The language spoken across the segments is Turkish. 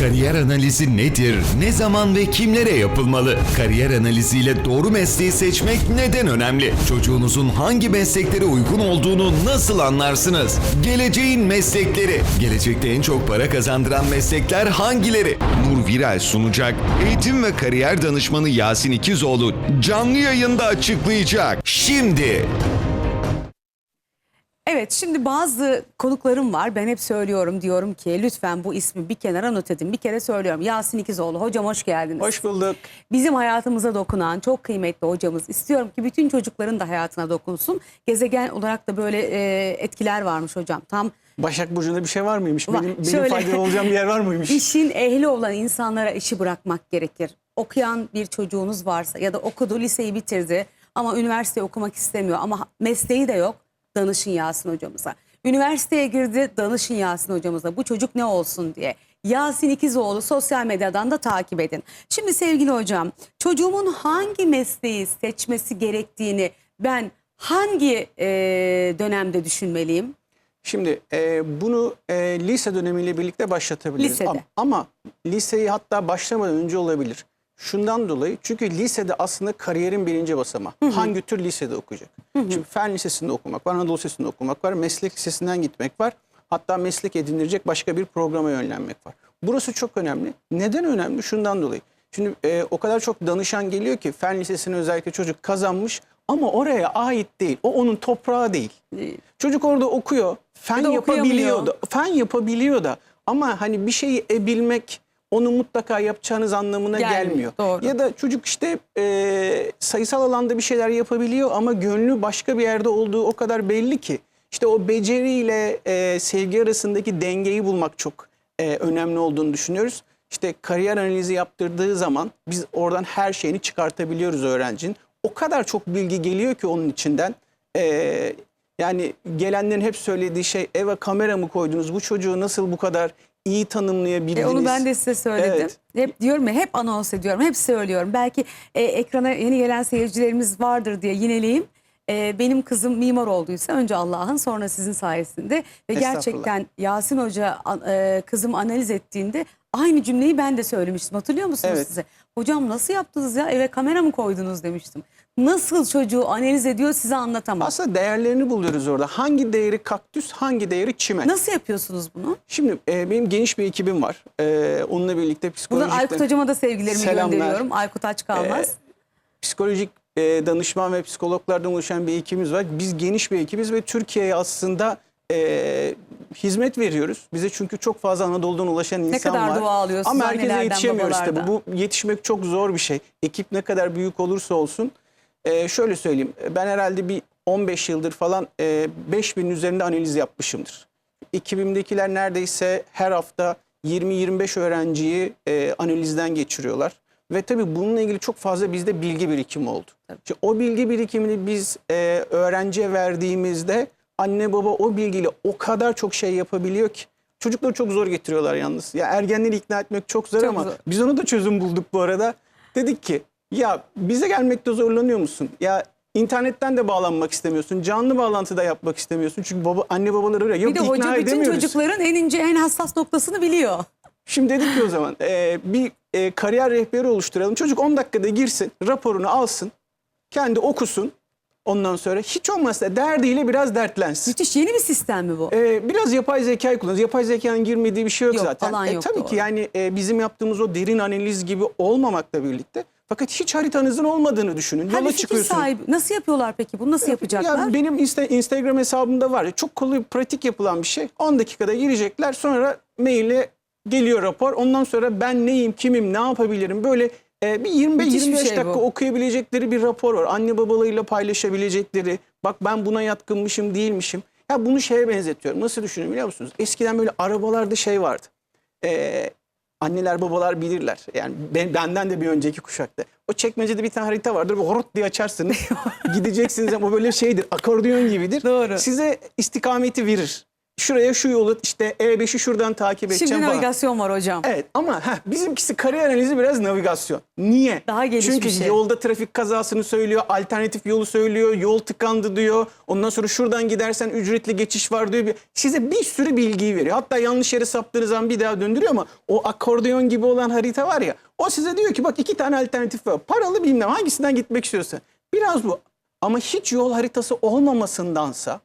Kariyer analizi nedir? Ne zaman ve kimlere yapılmalı? Kariyer analiziyle doğru mesleği seçmek neden önemli? Çocuğunuzun hangi mesleklere uygun olduğunu nasıl anlarsınız? Geleceğin meslekleri. Gelecekte en çok para kazandıran meslekler hangileri? Nur Viral sunacak. Eğitim ve kariyer danışmanı Yasin İkizoğlu canlı yayında açıklayacak. Şimdi. Evet şimdi bazı konuklarım var. Ben hep söylüyorum diyorum ki lütfen bu ismi bir kenara not edin. Bir kere söylüyorum. Yasin İkizoğlu hocam hoş geldiniz. Hoş bulduk. Bizim hayatımıza dokunan çok kıymetli hocamız. İstiyorum ki bütün çocukların da hayatına dokunsun. Gezegen olarak da böyle e, etkiler varmış hocam. Tam Başak Burcu'nda bir şey var mıymış? Benim, benim Şöyle- faydalı olacağım bir yer var mıymış? işin ehli olan insanlara işi bırakmak gerekir. Okuyan bir çocuğunuz varsa ya da okudu liseyi bitirdi ama üniversite okumak istemiyor ama mesleği de yok danışın Yasin hocamıza. Üniversiteye girdi danışın Yasin hocamıza bu çocuk ne olsun diye. Yasin İkizoğlu sosyal medyadan da takip edin. Şimdi sevgili hocam çocuğumun hangi mesleği seçmesi gerektiğini ben hangi e, dönemde düşünmeliyim? Şimdi e, bunu e, lise dönemiyle birlikte başlatabiliriz. Lisede. Ama, ama liseyi hatta başlamadan önce olabilir. Şundan dolayı çünkü lisede aslında kariyerin birinci basamağı. Hangi tür lisede okuyacak? Şimdi fen lisesinde okumak var, Anadolu Lisesi'nde okumak var, meslek lisesinden gitmek var. Hatta meslek edinilecek başka bir programa yönlenmek var. Burası çok önemli. Neden önemli? Şundan dolayı. Şimdi e, o kadar çok danışan geliyor ki fen lisesine özellikle çocuk kazanmış ama oraya ait değil. O onun toprağı değil. Çocuk orada okuyor. Fen yapabiliyor da. Fen yapabiliyor da. Ama hani bir şeyi ebilmek onu mutlaka yapacağınız anlamına Gelmiyor, gelmiyor. doğru. Ya da çocuk işte e, sayısal alanda bir şeyler yapabiliyor ama gönlü başka bir yerde olduğu o kadar belli ki. İşte o beceriyle e, sevgi arasındaki dengeyi bulmak çok e, önemli olduğunu düşünüyoruz. İşte kariyer analizi yaptırdığı zaman biz oradan her şeyini çıkartabiliyoruz öğrencinin. O kadar çok bilgi geliyor ki onun içinden. E, yani gelenlerin hep söylediği şey eve kamera mı koydunuz? Bu çocuğu nasıl bu kadar iyi tanımlayabildiniz? E, onu ben de size söyledim. Evet. Hep diyorum ya hep anons ediyorum. Hep söylüyorum. Belki e, ekrana yeni gelen seyircilerimiz vardır diye yineleyeyim. E, benim kızım mimar olduysa önce Allah'ın sonra sizin sayesinde ve gerçekten Yasin Hoca e, kızım analiz ettiğinde aynı cümleyi ben de söylemiştim. Hatırlıyor musunuz Evet. size? Hocam nasıl yaptınız ya eve kamera mı koydunuz demiştim. Nasıl çocuğu analiz ediyor size anlatamam. Aslında değerlerini buluyoruz orada. Hangi değeri kaktüs, hangi değeri çimen? Nasıl yapıyorsunuz bunu? Şimdi e, benim geniş bir ekibim var. E, onunla birlikte Buradan psikolojik, Aykut hocama da sevgilerimi Selamlar. gönderiyorum. Aykut aç kalmaz. psikolojik e, danışman ve psikologlardan oluşan bir ekibimiz var. Biz geniş bir ekibiz ve Türkiye'ye aslında e, hizmet veriyoruz. Bize çünkü çok fazla Anadolu'dan ulaşan insan kadar var. dua alıyorsunuz Ama herkese yetişemiyoruz tabii. Bu yetişmek çok zor bir şey. Ekip ne kadar büyük olursa olsun. E, şöyle söyleyeyim. Ben herhalde bir 15 yıldır falan e, 5000'in üzerinde analiz yapmışımdır. Ekibimdekiler neredeyse her hafta 20-25 öğrenciyi e, analizden geçiriyorlar. Ve tabii bununla ilgili çok fazla bizde bilgi birikimi oldu. İşte o bilgi birikimini biz e, öğrenciye verdiğimizde anne baba o bilgiyle o kadar çok şey yapabiliyor ki. Çocukları çok zor getiriyorlar yalnız. Ya ergenleri ikna etmek çok zor Çok ama zor. biz ona da çözüm bulduk bu arada. Dedik ki ya bize gelmekte zorlanıyor musun? Ya internetten de bağlanmak istemiyorsun. Canlı bağlantıda yapmak istemiyorsun. Çünkü baba anne babaları öyle. Yok Bir de ikna hoca bütün edemiyoruz. çocukların en ince en hassas noktasını biliyor. Şimdi dedik ki o zaman e, bir e, kariyer rehberi oluşturalım. Çocuk 10 dakikada girsin, raporunu alsın, kendi okusun. Ondan sonra hiç olmazsa derdiyle biraz dertlensin. Müthiş yeni bir sistem mi bu? E, biraz yapay zekayı kullanırız. Yapay zekanın girmediği bir şey yok, Yok, zaten. alan E, yok, tabii doğru. ki yani e, bizim yaptığımız o derin analiz gibi olmamakla birlikte. Fakat hiç haritanızın olmadığını düşünün. Yola fikir çıkıyorsunuz. sahibi. Nasıl yapıyorlar peki bunu? Nasıl yapacaklar? Ya benim insta- Instagram hesabımda var. Çok kolay, pratik yapılan bir şey. 10 dakikada girecekler. Sonra maille geliyor rapor. Ondan sonra ben neyim, kimim, ne yapabilirim? Böyle e, bir 25-25 Müthiş bir şey dakika bu. okuyabilecekleri bir rapor var. Anne babalarıyla paylaşabilecekleri. Bak ben buna yatkınmışım, değilmişim. Ya bunu şeye benzetiyorum. Nasıl düşünün biliyor musunuz? Eskiden böyle arabalarda şey vardı. E, anneler babalar bilirler. Yani ben, benden de bir önceki kuşakta. O çekmecede bir tane harita vardır. Böyle horot diye açarsınız. Gideceksiniz ama böyle şeydir. Akordeon gibidir. Doğru. Size istikameti verir. Şuraya şu yolu işte E5'i şuradan takip edeceğim Şimdi falan. navigasyon var hocam. Evet ama heh, bizimkisi kariyer analizi biraz navigasyon. Niye? Daha geniş Çünkü şey. yolda trafik kazasını söylüyor, alternatif yolu söylüyor, yol tıkandı diyor. Ondan sonra şuradan gidersen ücretli geçiş var diyor. Size bir sürü bilgiyi veriyor. Hatta yanlış yere saptığınız zaman bir daha döndürüyor ama o akordeon gibi olan harita var ya. O size diyor ki bak iki tane alternatif var. Paralı bilmem hangisinden gitmek istiyorsa. Biraz bu. Ama hiç yol haritası olmamasındansa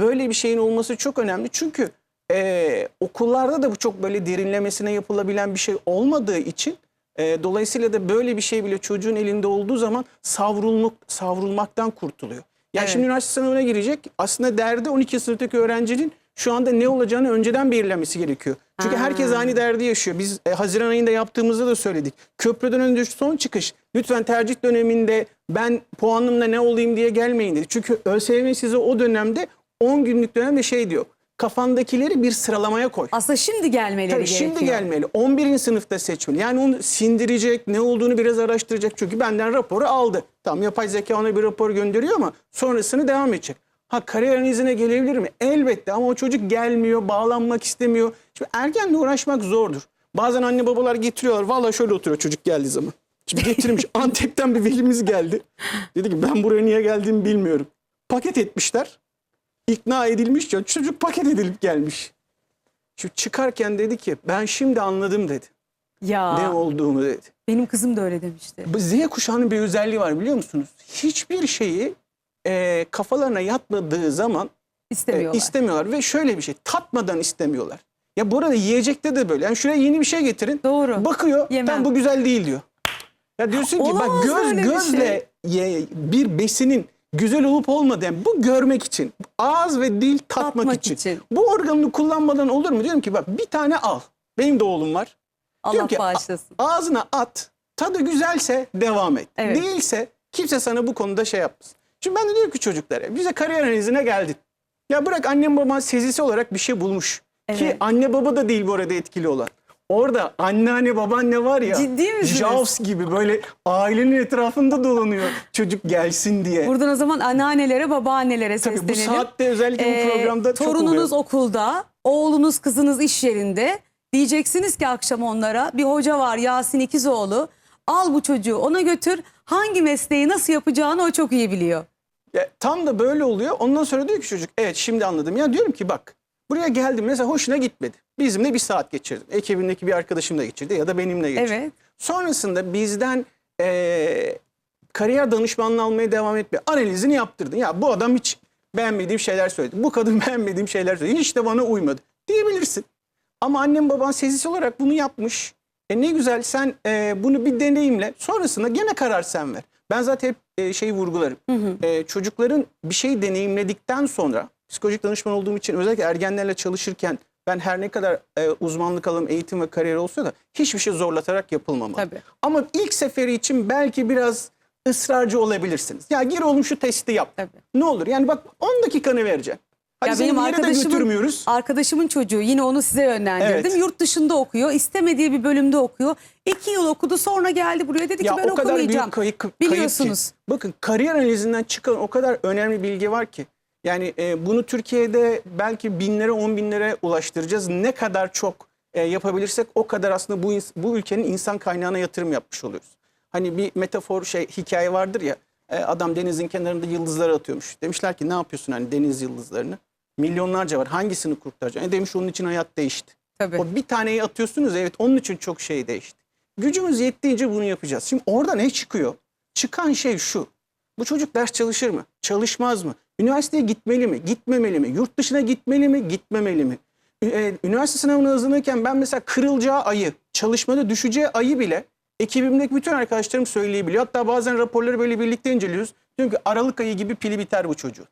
böyle bir şeyin olması çok önemli. Çünkü e, okullarda da bu çok böyle derinlemesine yapılabilen bir şey olmadığı için e, dolayısıyla da böyle bir şey bile çocuğun elinde olduğu zaman savrulmak, savrulmaktan kurtuluyor. Ya Evet. şimdi üniversite sınavına girecek. Aslında derdi 12 sınıftaki öğrencinin şu anda ne olacağını önceden belirlemesi gerekiyor. Çünkü Ha. herkes aynı derdi yaşıyor. Biz e, Haziran ayında yaptığımızda da söyledik. Köprüden önce son çıkış. Lütfen tercih döneminde ben puanımla ne olayım diye gelmeyin dedi. Çünkü ÖSYM size o dönemde 10 günlük dönemde şey diyor. Kafandakileri bir sıralamaya koy. Aslında şimdi gelmeleri Tabii gerekiyor. şimdi gelmeli. 11. sınıfta seçmeli. Yani onu sindirecek, ne olduğunu biraz araştıracak. Çünkü benden raporu aldı. Tamam yapay zeka ona bir rapor gönderiyor ama sonrasını devam edecek. Ha kariyer analizine gelebilir mi? Elbette ama o çocuk gelmiyor, bağlanmak istemiyor. Şimdi ergenle uğraşmak zordur. Bazen anne babalar getiriyorlar. Vallahi şöyle oturuyor çocuk geldiği zaman. Şimdi getirmiş. Antep'ten bir velimiz geldi. Dedi ki ben buraya niye geldiğimi bilmiyorum. Paket etmişler. İkna edilmiş ya. Çocuk paket edilip gelmiş. Şimdi çıkarken dedi ki ben şimdi anladım dedi. Ya Ne olduğunu dedi. benim kızım da öyle demişti. Bu Z kuşağının bir özelliği var biliyor musunuz? Hiçbir şeyi e, kafalarına yatmadığı zaman e, İstemiyorlar. istemiyorlar. Ve şöyle bir şey tatmadan istemiyorlar. Ya bu arada yiyecekte de böyle. Yani şuraya yeni bir şey getirin. Doğru. Bakıyor Yemem. tam bu güzel değil diyor. Ya diyorsun ki Olamaz bak göz gözle ye- bir besinin güzel olup olmadığını bu görmek için. Ağız ve dil tatmak, Tatmak için. için. Bu organını kullanmadan olur mu? Diyorum ki bak bir tane al. Benim de oğlum var. Allah Diyorum ki, bağışlasın. ağzına at. Tadı güzelse devam et. Evet. Değilse kimse sana bu konuda şey yapmasın. Şimdi ben de diyorum ki çocuklara bize kariyer analizine geldin. Ya bırak annem baban sezisi olarak bir şey bulmuş. Ki Evet. anne baba da değil bu arada etkili olan. Orada anneanne babaanne var ya. Ciddi misiniz? Jaws gibi böyle ailenin etrafında dolanıyor çocuk gelsin diye. Buradan o zaman anneannelere, babaannelere Tabii bu seslenelim. saatte özellikle Ee, bu programda çok torununuz okulda, oğlunuz kızınız iş yerinde. Diyeceksiniz ki akşam onlara bir hoca var Yasin İkizoğlu. Al bu çocuğu ona götür. Hangi mesleği nasıl yapacağını o çok iyi biliyor. Ya, tam da böyle oluyor. Ondan sonra diyor ki çocuk evet şimdi anladım. Ya diyorum ki bak buraya geldim mesela hoşuna gitmedi. Bizimle bir saat geçirdim. Ekibindeki bir arkadaşım da geçirdi ya da benimle geçirdi. Evet. Sonrasında bizden eee, kariyer danışmanlığı almaya devam etme. Analizini yaptırdın. Ya bu adam hiç beğenmediğim şeyler söyledi. Bu kadın beğenmediğim şeyler söyledi. Hiç de bana uymadı diyebilirsin. Ama annem baban sezisi olarak bunu yapmış. E ne güzel sen e, bunu bir deneyimle sonrasında gene karar sen ver. Ben zaten hep e, şeyi vurgularım. E, çocukların bir şey deneyimledikten sonra psikolojik danışman olduğum için özellikle ergenlerle çalışırken ben her ne kadar e, uzmanlık alanım eğitim ve kariyer olsa da hiçbir şey zorlatarak yapılmamalı. Tabii. Ama ilk seferi için belki biraz ısrarcı olabilirsiniz. Ya gir oğlum şu testi yap. Tabii. Ne olur yani bak 10 dakikanı vereceğim. Hadi Ya benim arkadaşımın, arkadaşımın çocuğu yine onu size yönlendirdim. Evet. Yurt dışında okuyor. istemediği bir bölümde okuyor. İki yıl okudu sonra geldi buraya dedi ki Ya ben o kadar okumayacağım. büyük kayıp, kayıp ki. Biliyorsunuz. Bakın kariyer analizinden çıkan o kadar önemli bilgi var ki. Yani e, bunu Türkiye'de belki binlere on binlere ulaştıracağız. Ne kadar çok e, yapabilirsek o kadar aslında bu bu ülkenin insan kaynağına yatırım yapmış oluyoruz. Hani bir metafor şey hikaye vardır ya. e, adam denizin kenarında yıldızları atıyormuş. Demişler ki ne yapıyorsun hani deniz yıldızlarını? Milyonlarca var. Hangisini kurtaracaksın? E demiş onun için hayat değişti. Tabii. O bir taneyi atıyorsunuz evet onun için çok şey değişti. Gücümüz yettiğince bunu yapacağız. Şimdi orada ne çıkıyor? Çıkan şey şu. Bu çocuk ders çalışır mı? Çalışmaz mı? Üniversiteye gitmeli mi? Gitmemeli mi? Yurt dışına gitmeli mi? Gitmemeli mi? Ü- e, Üniversite sınavına hazırlanırken ben mesela kırılacağı ayı, çalışmada düşeceği ayı bile ekibimdeki bütün arkadaşlarım söyleyebiliyor. Hatta bazen raporları böyle birlikte inceliyoruz. Diyorum ki Aralık ayı gibi pili biter bu çocuğun.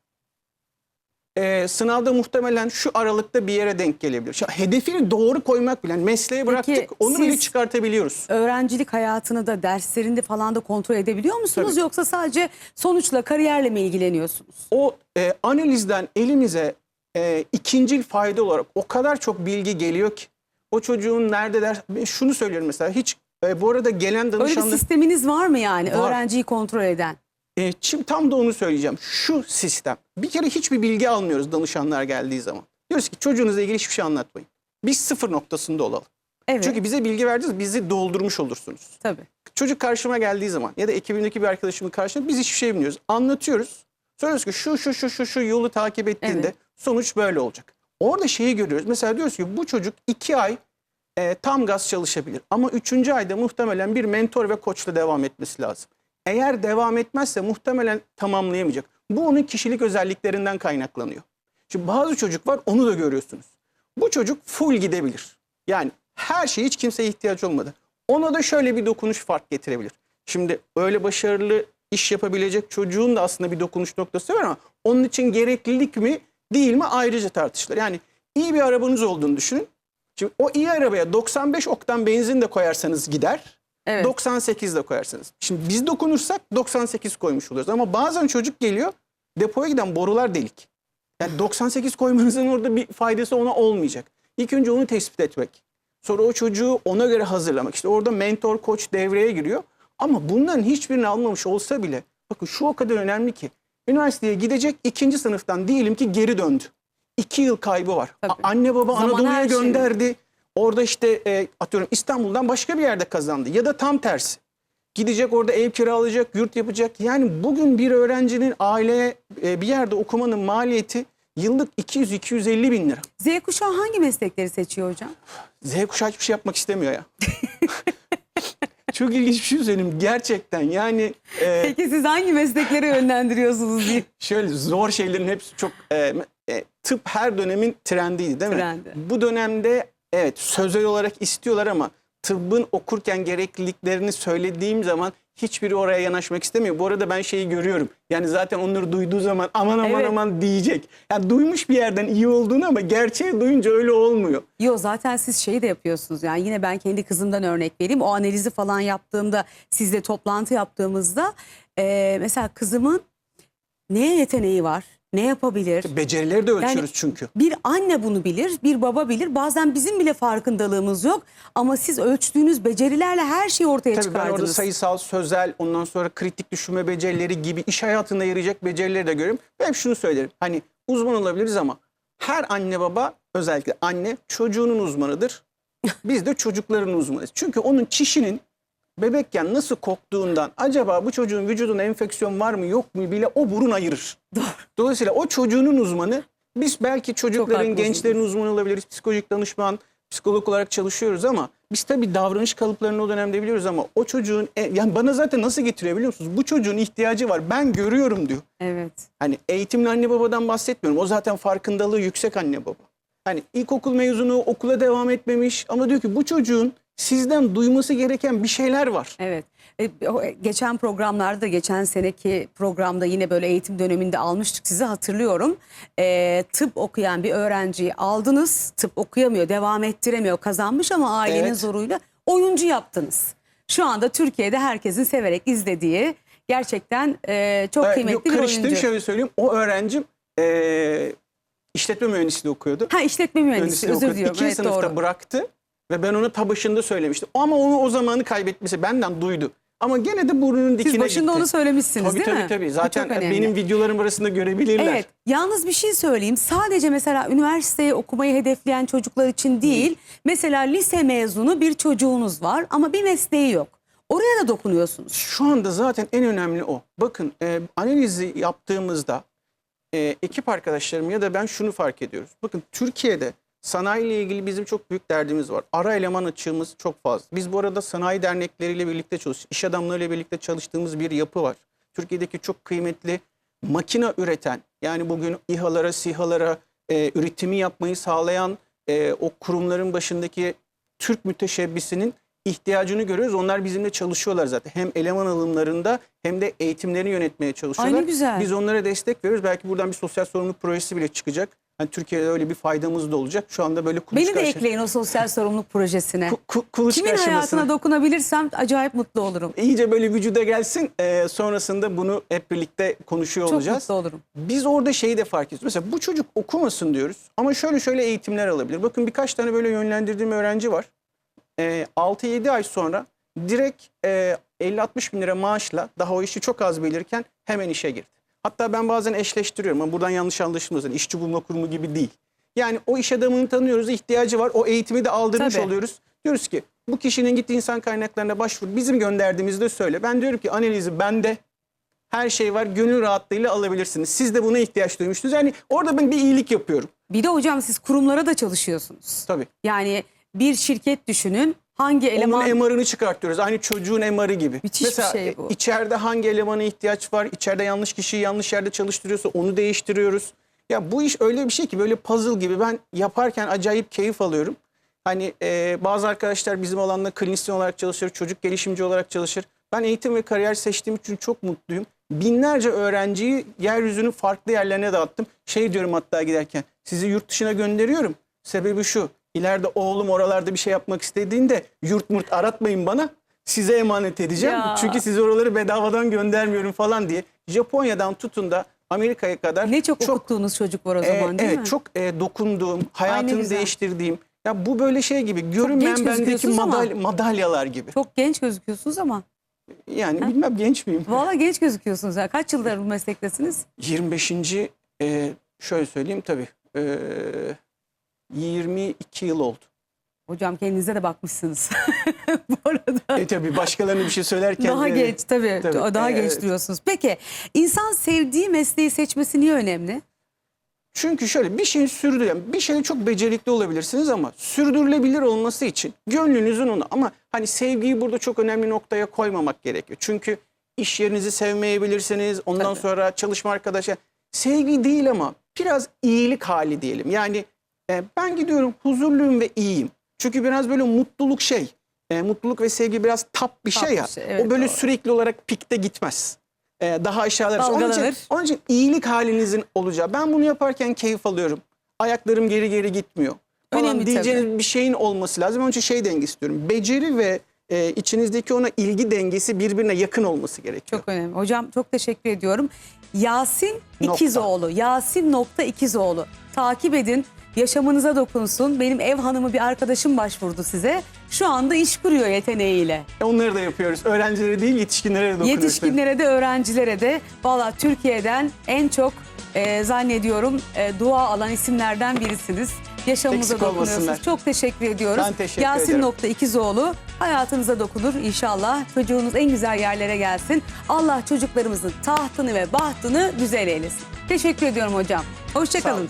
Ee, sınavda muhtemelen şu aralıkta bir yere denk gelebilir. Şu hedefini doğru koymak bile, yani mesleği bıraktık onu bile siz- çıkartabiliyoruz. Öğrencilik hayatını da derslerinde falan da kontrol edebiliyor musunuz? Tabii. Yoksa sadece sonuçla kariyerle mi ilgileniyorsunuz? O e, analizden elimize e, ikincil fayda olarak o kadar çok bilgi geliyor ki o çocuğun nerede. Ben Şunu söylüyorum mesela hiç e, bu arada gelen Öyle bir danışanlar... sisteminiz var mı yani Var. öğrenciyi kontrol eden? E, şimdi tam da onu söyleyeceğim. Şu sistem. Bir kere hiçbir bilgi almıyoruz danışanlar geldiği zaman. Diyoruz ki çocuğunuzla ilgili hiçbir şey anlatmayın. Biz sıfır noktasında olalım. Evet. Çünkü bize bilgi vereceğiz, bizi doldurmuş olursunuz. tabii. Çocuk karşıma geldiği zaman ya da ekibimdeki bir arkadaşımın karşısında biz hiçbir şey bilmiyoruz. Anlatıyoruz. Söylüyoruz ki şu şu şu şu şu yolu takip ettiğinde Evet. sonuç böyle olacak. Orada şeyi görüyoruz. Mesela diyoruz ki bu çocuk iki ay e, tam gaz çalışabilir. Ama üçüncü ayda muhtemelen bir mentor ve koçla devam etmesi lazım. Eğer devam etmezse muhtemelen tamamlayamayacak. Bu onun kişilik özelliklerinden kaynaklanıyor. Şimdi bazı çocuk var onu da görüyorsunuz. Bu çocuk full gidebilir. Yani her şey hiç kimseye ihtiyaç olmadı. Ona da şöyle bir dokunuş fark getirebilir. Şimdi öyle başarılı iş yapabilecek çocuğun da aslında bir dokunuş noktası var ama onun için gereklilik mi değil mi ayrıca tartışılır. Yani iyi bir arabanız olduğunu düşünün. Şimdi o iyi arabaya 95 oktan benzin de koyarsanız gider. Evet. 98 de koyarsanız. Şimdi biz dokunursak 98 koymuş oluruz. Ama bazen çocuk geliyor depoya giden borular delik. Yani 98 koymanızın orada bir faydası ona olmayacak. İlk önce onu tespit etmek. Sonra o çocuğu ona göre hazırlamak. İşte orada mentor, koç devreye giriyor. Ama bunların hiçbirini almamış olsa bile bakın şu o kadar önemli ki. Üniversiteye gidecek ikinci sınıftan diyelim ki geri döndü. İki yıl kaybı var. Tabii. Anne baba Zaman Anadolu'ya her şey. Orada işte e, atıyorum İstanbul'dan başka bir yerde kazandı. Ya da tam tersi. Gidecek orada ev kiralayacak, yurt yapacak. Yani bugün bir öğrencinin aileye e, bir yerde okumanın maliyeti yıllık 200-250 bin lira. Z kuşağı hangi meslekleri seçiyor hocam? Z kuşağı hiçbir şey yapmak istemiyor ya. Çok ilginç bir şey söyleyeyim. Gerçekten yani e, Peki siz hangi mesleklere yönlendiriyorsunuz diye. şöyle zor şeylerin hepsi çok e, e, tıp her dönemin trendiydi değil mi? Trendi. Bu dönemde evet sözel olarak istiyorlar ama tıbbın okurken gerekliliklerini söylediğim zaman hiçbiri oraya yanaşmak istemiyor. Bu arada ben şeyi görüyorum. Yani zaten onları duyduğu zaman aman aman Evet. aman diyecek. Yani duymuş bir yerden iyi olduğunu ama gerçeği duyunca öyle olmuyor. Yo zaten siz şeyi de yapıyorsunuz yani yine ben kendi kızımdan örnek vereyim. O analizi falan yaptığımda sizle toplantı yaptığımızda eee, mesela kızımın neye yeteneği var? Ne yapabilir? Becerileri de ölçüyoruz Yani çünkü. Bir anne bunu bilir, bir baba bilir. Bazen bizim bile farkındalığımız yok. Ama siz ölçtüğünüz becerilerle her şeyi ortaya Tabii ben orada çıkardınız. sayısal, sözel, ondan sonra kritik düşünme becerileri gibi iş hayatında yarayacak becerileri de görüyorum. Ben hep şunu söylerim. Hani uzman olabiliriz ama her anne baba özellikle anne çocuğunun uzmanıdır. Biz de çocukların uzmanıyız. Çünkü onun çişinin bebekken nasıl koktuğundan acaba bu çocuğun vücudunda enfeksiyon var mı yok mu bile o burun ayırır. Dolayısıyla o çocuğunun uzmanı biz belki çocukların, gençlerin uzmanı olabiliriz. Psikolojik danışman, psikolog olarak çalışıyoruz ama biz tabii davranış kalıplarını o dönemde biliyoruz ama o çocuğun e, yani bana zaten nasıl getiriyor biliyor musunuz? Bu çocuğun ihtiyacı var. Ben görüyorum diyor. Evet. Hani eğitimli anne babadan bahsetmiyorum. O zaten farkındalığı yüksek anne baba. Hani ilkokul mezunu okula devam etmemiş ama diyor ki bu çocuğun sizden duyması gereken bir şeyler var. Evet. E, e, geçen programlarda, geçen seneki programda yine böyle eğitim döneminde almıştık sizi hatırlıyorum. E, tıp okuyan bir öğrenciyi aldınız. Tıp okuyamıyor, devam ettiremiyor, kazanmış ama ailenin Evet. zoruyla oyuncu yaptınız. Şu anda Türkiye'de herkesin severek izlediği gerçekten e, çok Ee, kıymetli yok, bir oyuncu. şöyle söyleyeyim. O öğrencim e, işletme mühendisliği okuyordu. Ha işletme Mühendisliği özür okudu. diliyorum. İkinci Evet, sınıfta doğru. bıraktı ve ben ona ta başında söylemiştim. Ama onu o zamanı kaybetmesi benden duydu. Ama gene de burnunun dikine Siz başında gitti. onu söylemişsiniz Tabii değil tabii mi? tabii. Bu Zaten benim videolarım arasında görebilirler. Evet. Yalnız bir şey söyleyeyim. Sadece mesela üniversiteye okumayı hedefleyen çocuklar için değil. Mesela lise mezunu bir çocuğunuz var ama bir mesleği yok. Oraya da dokunuyorsunuz. Şu anda zaten en önemli o. Bakın e, analizi yaptığımızda e, ekip arkadaşlarım ya da ben şunu fark ediyoruz. Bakın Türkiye'de sanayiyle ilgili bizim çok büyük derdimiz var. Ara eleman açığımız çok fazla. Biz bu arada sanayi dernekleriyle birlikte çalışıyoruz. İş adamlarıyla birlikte çalıştığımız bir yapı var. Türkiye'deki çok kıymetli makine üreten yani bugün İHA'lara, SİHA'lara e, üretimi yapmayı sağlayan e, o kurumların başındaki Türk müteşebbisinin ihtiyacını görüyoruz. Onlar bizimle çalışıyorlar zaten. Hem eleman alımlarında hem de eğitimlerini yönetmeye çalışıyorlar. Ay ne güzel. Biz onlara destek veriyoruz. Belki buradan bir sosyal sorumluluk projesi bile çıkacak. Hani Türkiye'de öyle bir faydamız da olacak. Şu anda böyle kuluçka, Beni de aşa- ekleyin o sosyal sorumluluk projesine. ku- ku- kuluçka Kimin aşamasına. hayatına dokunabilirsem acayip mutlu olurum. İyice böyle vücuda gelsin. Ee, sonrasında bunu hep birlikte konuşuyor Çok olacağız. mutlu olurum. Biz orada şeyi de fark ediyoruz. Mesela bu çocuk okumasın diyoruz ama şöyle şöyle eğitimler alabilir. Bakın birkaç tane böyle yönlendirdiğim öğrenci var. Ee, 6-7 ay sonra direkt e, 50-60 bin lira maaşla daha o işi çok az bilirken hemen işe girdi. Hatta ben bazen eşleştiriyorum ama buradan yanlış anlaşılmasın. İşçi bulma kurumu gibi değil. Yani o iş adamını tanıyoruz, ihtiyacı var. O eğitimi de aldırmış Tabii. oluyoruz. Diyoruz ki bu kişinin gittiği insan kaynaklarına başvur. Bizim gönderdiğimizde söyle. Ben diyorum ki analizi bende. Her şey var. Gönül rahatlığıyla alabilirsiniz. Siz de buna ihtiyaç duymuştunuz. Yani orada ben bir iyilik yapıyorum. Bir de hocam siz kurumlara da çalışıyorsunuz. Tabii. Yani bir şirket düşünün hangi eleman Onun MR'ını çıkartıyoruz. Aynı çocuğun MR'ı gibi. Müthiş bir Mesela şey bu. içeride hangi elemana ihtiyaç var? İçeride yanlış kişiyi yanlış yerde çalıştırıyorsa onu değiştiriyoruz. Ya bu iş öyle bir şey ki böyle puzzle gibi ben yaparken acayip keyif alıyorum. Hani e, bazı arkadaşlar bizim alanda klinisyen olarak çalışır, çocuk gelişimci olarak çalışır. Ben eğitim ve kariyer seçtiğim için çok mutluyum. Binlerce öğrenciyi yeryüzünün farklı yerlerine dağıttım. Şey diyorum hatta giderken sizi yurt dışına gönderiyorum. Sebebi şu ileride oğlum oralarda bir şey yapmak istediğinde yurt murt aratmayın bana. Size emanet edeceğim. Ya. Çünkü sizi oraları bedavadan göndermiyorum falan diye. Japonya'dan tutun da Amerika'ya kadar ne çok, okuttuğunuz çocuk var o e, zaman değil evet, mi? çok e, dokunduğum, hayatını değiştirdiğim. Ya bu böyle şey gibi görünmeyen bendeki madal- madalyalar gibi. Çok genç gözüküyorsunuz ama. Yani bilmem genç miyim? Valla genç gözüküyorsunuz. Ya. Kaç yıldır bu meslektesiniz? 25. e, şöyle söyleyeyim tabii. E, 22 yıl oldu. Hocam kendinize de bakmışsınız. bu arada. E tabii başkalarına bir şey söylerken Daha e, genç tabii. tabii, Daha e, genç evet. duruyorsunuz. Peki insan sevdiği mesleği seçmesi niye önemli? Çünkü şöyle bir şeyin sürdürülen bir şeyde çok becerikli olabilirsiniz ama sürdürülebilir olması için gönlünüzün onu ama hani sevgiyi burada çok önemli noktaya koymamak gerekiyor. Çünkü iş yerinizi sevmeyebilirsiniz. Ondan Tabii. sonra çalışma arkadaşı sevgi değil ama biraz iyilik hali diyelim. Yani e, ben gidiyorum huzurluyum ve iyiyim. Çünkü biraz böyle mutluluk şey. e, mutluluk ve sevgi biraz tap bir Tap şey ya. bir şey, evet, o böyle doğru. sürekli olarak pikte gitmez. E, daha aşağılara. Onun için, onun için iyilik halinizin olacağı. Ben bunu yaparken keyif alıyorum. Ayaklarım geri geri gitmiyor. Önemli diyeceğiniz bir şeyin olması lazım. Onun için şey denge istiyorum. Beceri ve e, içinizdeki ona ilgi dengesi birbirine yakın olması gerekiyor. Çok önemli. Hocam çok teşekkür ediyorum. Yasin Nokta. İkizoğlu. Yasin nokta İkizoğlu. Takip edin. Yaşamınıza dokunsun. Benim ev hanımı bir arkadaşım başvurdu size. Şu anda iş kuruyor yeteneğiyle. Onları da yapıyoruz. Öğrencilere değil yetişkinlere de dokunuyoruz. Yetişkinlere de öğrencilere de valla Türkiye'den en çok e, zannediyorum e, dua alan isimlerden birisiniz. Yaşamımıza Eksik dokunuyorsunuz. olmasınlar. Çok teşekkür ediyoruz. Ben teşekkür Yasin ederim. nokta İkizoğlu hayatınıza dokunur inşallah. Çocuğunuz en güzel yerlere gelsin. Allah çocuklarımızın tahtını ve bahtını güzel eylesin. Teşekkür ediyorum hocam. Sağ Hoşçakalın. olun.